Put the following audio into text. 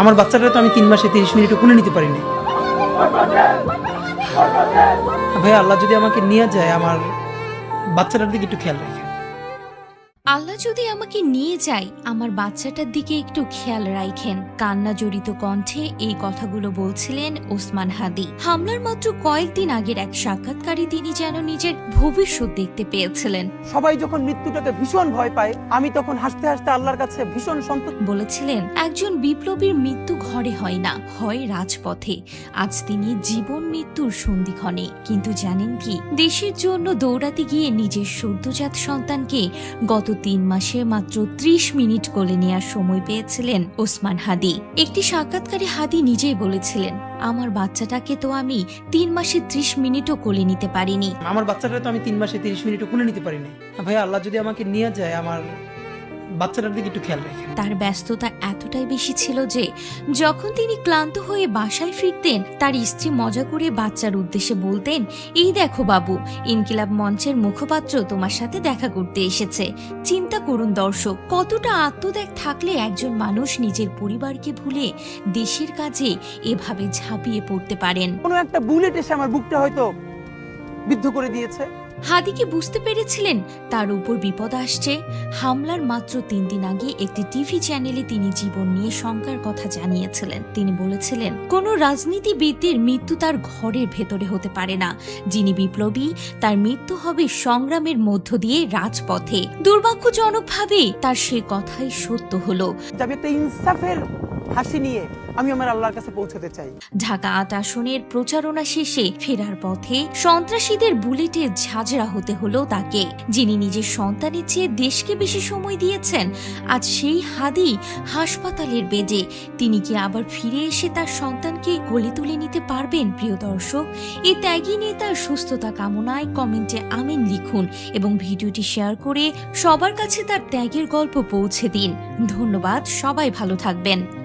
আমার বাচ্চাটা তো আমি তিন মাসে তিরিশ মিনিট কোলে নিতে পারিনি। ভাই আল্লাহ যদি আমাকে নিয়ে যায়, আমার বাচ্চাটার দিকে একটু খেয়াল রাখে। আল্লাহ যদি আমাকে নিয়ে যায় আমার বাচ্চাটার দিকে একটু খেয়াল রাখেন কান্না জড়িত কণ্ঠে এই কথাগুলো বলছিলেন ওসমান হাদি। হামলার মাত্র কয়েকদিন আগের এক সাক্ষাৎকারে তিনি যেন নিজের ভবিষ্যৎ দেখতে পেয়েছিলেন। সবাই যখন মৃত্যুটাকে ভীষণ ভয় পায় আমি তখন হাসতে হাসতে আল্লাহর কাছে ভীষণ সন্তোষ বলেছিলেন একজন বিপ্লবীর মৃত্যু ঘরে হয় না হয় রাজপথে। আজ তিনি জীবন মৃত্যুর সন্ধিক্ষণে। কিন্তু জানেন কি দেশের জন্য দৌড়াতে গিয়ে নিজের সদ্যজাত সন্তানকে গত তিন মাসে মাত্র ত্রিশ মিনিট কোলে নেওয়ার সময় পেয়েছিলেন ওসমান হাদি। একটি সাক্ষাৎকারে হাদি নিজেই বলেছিলেন, আমার বাচ্চাটাকে তো আমি তিন মাসে ত্রিশ মিনিটও কোলে নিতে পারিনি। আমার বাচ্চাটা তো আমি তিন মাসে ত্রিশ মিনিটও কোলে নিতে পারিনি। ভাই আল্লাহ যদি আমাকে নিয়ে যায় আমার বাচ্চাটার দিকে একটু খেয়াল রাখে তার ব্যস্ততা এতটাই বেশি ছিল যে যখন তিনি ক্লান্ত হয়ে বাসায় ফিরতেন তার স্ত্রী মজা করে বাচ্চার উদ্দেশ্যে বলতেন এই দেখো বাবু ইনকিলাব মঞ্চের মুখপাত্র তোমার সাথে দেখা করতে এসেছে। চিন্তা করুন দর্শক কতটা আত্মত্যাগ থাকলে একজন মানুষ নিজের পরিবারকে ভুলে দেশের কাজে এভাবে ঝাঁপিয়ে পড়তে পারেন? কোনো একটা বুলেট এসে আমার বুকটা হয়তো বিদ্ধ করে দিয়েছে। হাদিকে বুঝতে পেরেছিলেন তার উপর বিপদ আসছে। হামলার মাত্র তিন দিন আগে একটি টিভি চ্যানেলে তিনি জীবন নিয়ে শঙ্কার কথা জানিয়েছিলেন। তিনি বলেছিলেন কোন রাজনীতিবিদদের মৃত্যু তার ঘরের ভেতরে হতে পারে না। যিনি বিপ্লবী তার মৃত্যু হবে সংগ্রামের মধ্য দিয়ে রাজপথে। দুর্ভাগ্যজনকভাবে তার সে কথাই সত্য হলো। ইনসাফের হাসি নিয়ে আমি আমার আল্লাহর কাছে পৌঁছতে চাই। ঢাকা আট আসনের প্রচারণা শেষে ফেরার পথে সন্ত্রাসীদের বুলেটে ঝাঁঝরা হতে হলো তাকে। যিনি নিজের সন্তানের চেয়ে দেশকে বেশি সময় দিয়েছেন, আজ সেই হাদি হাসপাতালের বেজে তিনি কি আবার ফিরে এসে তার সন্তানকে গলে তুলে নিতে পারবেন, প্রিয় দর্শক? এই ত্যাগী নেতার সুস্থতা কামনায় কমেন্টে আমিন লিখুন এবং ভিডিওটি শেয়ার করে সবার কাছে তার ত্যাগের গল্প পৌঁছে দিন। ধন্যবাদ, সবাই ভালো থাকবেন।